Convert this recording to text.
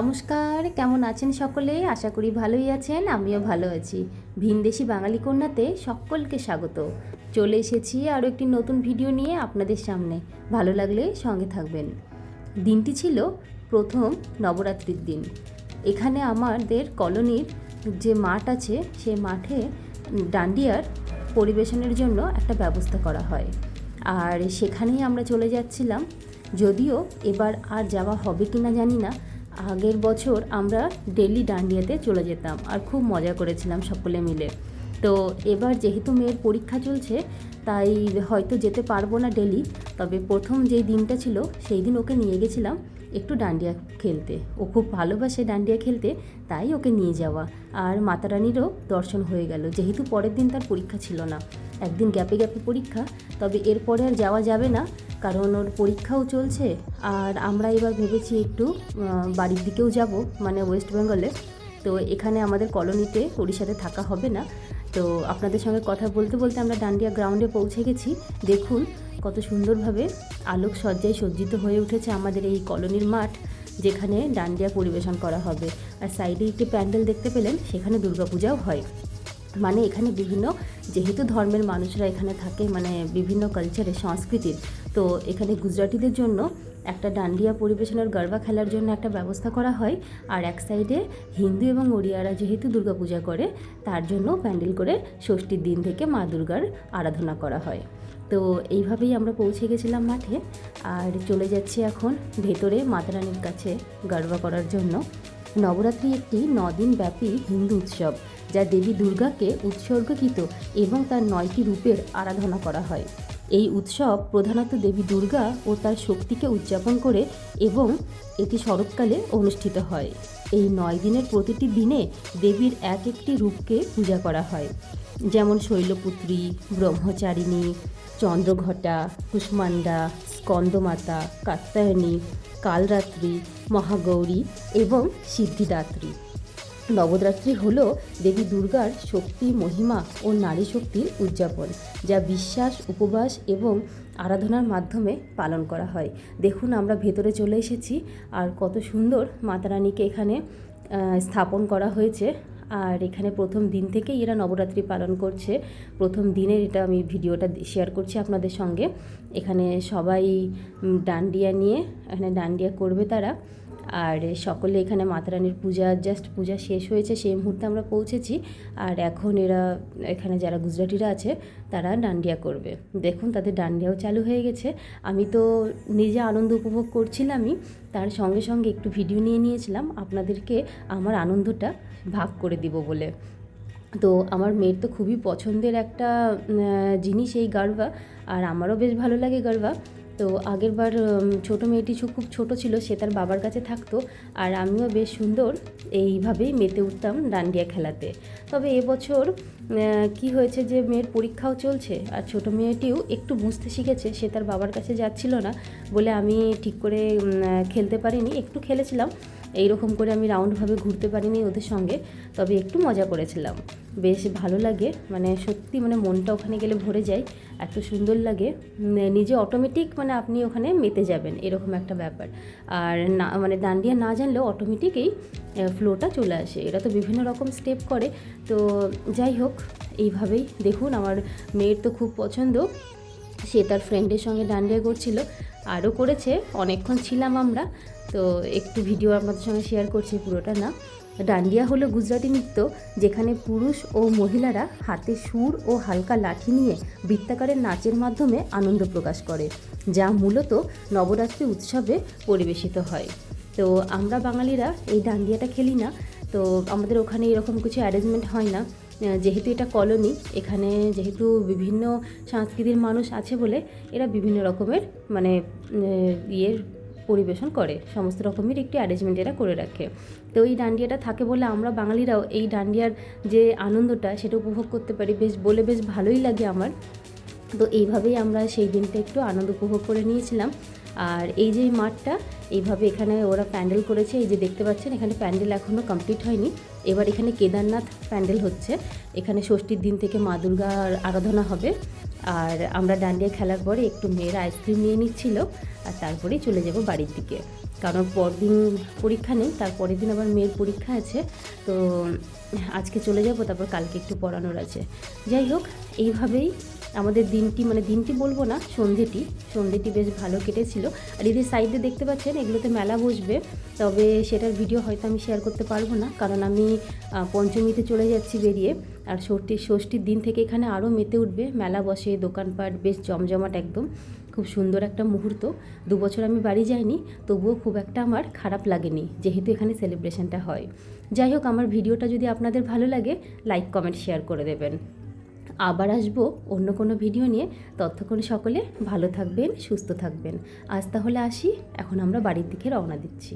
নমস্কার, কেমন আছেন সকলে? আশা করি ভালোই আছেন, আমিও ভালো আছি। ভিনদেশি বাঙালি কন্যাতে সকলকে স্বাগত। চলে এসেছি আরও একটি নতুন ভিডিও নিয়ে আপনাদের সামনে। ভালো লাগলে সঙ্গে থাকবেন। দিনটি ছিল প্রথম নবরাত্রির দিন। এখানে আমাদের কলোনির যে মাঠ আছে, সেই মাঠে ডান্ডিয়ার পরিবেশনের জন্য একটা ব্যবস্থা করা হয়। আর সেখানেই আমরা চলে যাচ্ছিলাম। যদিও এবার আর যাওয়া হবে কি না জানি না। আগের বছর আমরা ডেলি ডান্ডিয়াতে চলে যেতাম আর খুব মজা করেছিলাম সকলে মিলে। তো এবার যেহেতু মেয়ের পরীক্ষা চলছে, তাই হয়তো যেতে পারব না ডেলি তবে প্রথম যেই দিনটা ছিল, সেই দিন ওকে নিয়ে গেছিলাম। একটু ডান্ডিয়া খেলতে। ও খুব ভালোবাসে ডান্ডিয়া খেলতে, তাই ওকে নিয়ে যাওয়া। আর মাতারানিরও দর্শন হয়ে গেল। যেহেতু পরের দিন তার পরীক্ষা ছিল না। একদিন গ্যাপে গ্যাপে পরীক্ষা, তবে এরপরে আর যাওয়া যাবে না, কারণ ওর পরীক্ষাও চলছে। আর আমরা এবার ভেবেছি একটু বাড়ির দিকেও যাব মানে ওয়েস্ট বেঙ্গলে। তো এখানে আমাদের কলোনিতে ওড়িশাতে থাকা হবে না। তো আপনাদের সঙ্গে কথা বলতে বলতে আমরা ডান্ডিয়া গ্রাউন্ডে পৌঁছে গেছি। দেখুন কত সুন্দরভাবে আলোক সজ্জায় সজ্জিত হয়ে উঠেছে আমাদের এই কলোনির মাঠ, যেখানে ডান্ডিয়া পরিবেশন করা হবে। আর সাইডে একটি প্যান্ডেল দেখতে পেলেন, সেখানে দুর্গাপূজাও হয়। মানে এখানে বিভিন্ন, যেহেতু ধর্মের মানুষরা এখানে থাকে মানে বিভিন্ন কালচারের সংস্কৃতির, তো এখানে গুজরাটিদের জন্য একটা ডান্ডিয়া পরিবেশনের গরবা খেলার জন্য একটা ব্যবস্থা করা হয়। আর এক সাইডে হিন্দু এবং ওড়িয়ারা যেহেতু দুর্গাপূজা করে, তার জন্য প্যান্ডেল করে ষষ্ঠীর দিন থেকে মা দুর্গার আরাধনা করা হয়। তো এইভাবেই আমরা পৌঁছে গেছিলাম মাঠে। আর চলে যাচ্ছি এখন ভেতরে মাতারানির কাছে গরবা করার জন্য। নবরাত্রি একটি নদিন ব্যাপী হিন্দু উৎসব। যা দেবী দুর্গাকে উৎসর্গকৃত এবং তার নয়টি রূপের আরাধনা করা হয়। এই উৎসব প্রধানত দেবী দুর্গা ও তার শক্তিকে উদযাপন করে এবং এটি শরৎকালে অনুষ্ঠিত হয়। এই নয় দিনের প্রতিটি দিনে দেবীর এক একটি রূপকে পূজা করা হয়। যেমন শৈলপুত্রী, ব্রহ্মচারিণী, চন্দ্রঘটা কুষ্মান্ডা স্কন্দমাতা, কাত্যায়নী, কালরাত্রি, মহাগৌরী এবং সিদ্ধিদাত্রী। নবরাত্রি হল দেবী দুর্গার শক্তি, মহিমা ও নারী শক্তির উদযাপন, যা বিশ্বাস, উপবাস এবং আরাধনার মাধ্যমে পালন করা হয়। দেখুন, আমরা ভেতরে চলে এসেছি আর কত সুন্দর মাতারানীকে এখানে স্থাপন করা হয়েছে। আর এখানে প্রথম দিন থেকেই এরা নবরাত্রি পালন করছে। প্রথম দিনের এটা আমি ভিডিওটা শেয়ার করছি আপনাদের সঙ্গে। এখানে সবাই ডান্ডিয়া নিয়ে, এখানে ডান্ডিয়া করবে তারা। আর সকলে এখানে মাতারানির পূজা জাস্ট পূজা শেষ হয়েছে, সেই মুহূর্তে আমরা পৌঁছেছি। আর এখন এরা, এখানে যারা গুজরাটিরা আছে, তারা ডান্ডিয়া করবে। দেখুন, তাদের ডান্ডিয়াও চালু হয়ে গেছে। আমি তো নিজে আনন্দ উপভোগ করছিলামই, তার সঙ্গে সঙ্গে একটু ভিডিও নিয়ে নিয়েছিলাম। আপনাদেরকে আমার আনন্দটা ভাগ করে দিব বলে। তো আমার মেয়ের তো খুবই পছন্দের একটা জিনিস এই গারবা আর আমারও বেশ ভালো লাগে গারবা তো আগেরবার ছোটো মেয়েটি খুব ছোট ছিল, সে তার বাবার কাছে থাকতো আর আমিও বেশ সুন্দর। এইভাবেই মেতে উঠতাম ডান্ডিয়া খেলাতে। তবে এবছর কি হয়েছে যে মেয়ের পরীক্ষাও চলছে আর ছোটো মেয়েটিও একটু বুঝতে শিখেছে, সে তার বাবার কাছে যাচ্ছিল না বলে আমি ঠিক করে খেলতে পারিনি, একটু খেলেছিলাম, এইরকম করে আমি রাউন্ডভাবে ঘুরতে পারিনি ওদের সঙ্গে, তবে একটু মজা করেছিলাম। বেশ ভালো লাগে মানে সত্যি মানে মনটা ওখানে গেলে ভরে যায়, এত সুন্দর লাগে নিজে অটোমেটিক মানে আপনি ওখানে মেতে যাবেন, এরকম একটা ব্যাপার। আর না মানে ডান্ডিয়া না জানলেও অটোমেটিক এই ফ্লোটা চলে আসে, এরা তো বিভিন্ন রকম স্টেপ করে, তো যাই হোক এইভাবেই। দেখুন, আমার মেয়ের তো খুব পছন্দ। সে তার ফ্রেন্ডের সঙ্গে ডান্ডিয়া করছিল। আরও করেছে, অনেকক্ষণ ছিলাম আমরা। তো একটু ভিডিও আপনাদের সঙ্গে শেয়ার করছি পুরোটা না। ডান্ডিয়া হলো গুজরাটি নৃত্য, যেখানে পুরুষ ও মহিলারা হাতে সুর ও হালকা লাঠি নিয়ে বৃত্তাকারের নাচের মাধ্যমে আনন্দ প্রকাশ করে, যা মূলত নবরাত্রি উৎসবে পরিবেশিত হয়। তো আমরা বাঙালিরা এই ডান্ডিয়াটা খেলি না। তো আমাদের ওখানে এরকম কিছু অ্যারেঞ্জমেন্ট হয় না। যেহেতু এটা কলোনি, এখানে যেহেতু বিভিন্ন সংস্কৃতির মানুষ আছে বলে এরা বিভিন্ন রকমের মানে ইয়ের পরিবেশন করে। সমস্ত রকমের একটি অ্যারেঞ্জমেন্ট এরা করে রাখে। তো এই ডান্ডিয়াটা থাকে বলে আমরা বাঙালিরাও এই ডান্ডিয়ার যে আনন্দটা সেটা উপভোগ করতে পারি। বেশ বলে বেশ ভালোই লাগে আমার। তো এইভাবেই আমরা সেই দিনটা একটু আনন্দ উপভোগ করে নিয়েছিলাম। আর এই যে মাঠটা, এইভাবে এখানে ওরা প্যান্ডেল করেছে। এই যে দেখতে পাচ্ছেন, এখানে প্যান্ডেল এখনও কমপ্লিট হয়নি। এবার এখানে কেদারনাথ প্যান্ডেল হচ্ছে। এখানে ষষ্ঠীর দিন থেকে মা দুর্গার আরাধনা হবে। আর আমরা ডান্ডিয়া খেলার পরে একটু মেয়েরা আইসক্রিম নিয়ে নিচ্ছিল আর তারপরেই চলে যাব বাড়ির দিকে। কারণ পরদিন পরীক্ষা নেই, তার পরের দিন আবার মেয়ের পরীক্ষা আছে। তো আজকে চলে যাব, তারপর কালকে একটু পড়ানোর আছে। যাই হোক, এইভাবেই আমাদের দিনটি মানে দিনটি বলব না সন্ধেটি সন্ধেটি বেশ ভালো কেটেছিল। আর এদের সাইডে দেখতে পাচ্ছেন, এগুলোতে মেলা বসবে। তবে সেটার ভিডিও হয়তো আমি শেয়ার করতে পারব না, কারণ আমি পঞ্চমীতে চলে যাচ্ছি বেরিয়ে। আর ষষ্ঠী, ষষ্ঠীর দিন থেকে এখানে আরও মেতে উঠবে। মেলা বসে, দোকানপাট বেশ জমজমাট একদম। খুব সুন্দর একটা মুহূর্ত। দু বছর আমি বাড়ি যাইনি, তবুও খুব একটা আমার খারাপ লাগেনি, যেহেতু এখানে সেলিব্রেশনটা হয়। যাই হোক, আমার ভিডিওটা যদি আপনাদের ভালো লাগে লাইক কমেন্ট শেয়ার করে দেবেন। আবার আসব অন্য কোনো ভিডিও নিয়ে। ততক্ষণ সকলে ভালো থাকবেন, সুস্থ থাকবেন। আজ তাহলে আসি, এখন আমরা বাড়ির দিকে রওনা দিচ্ছি।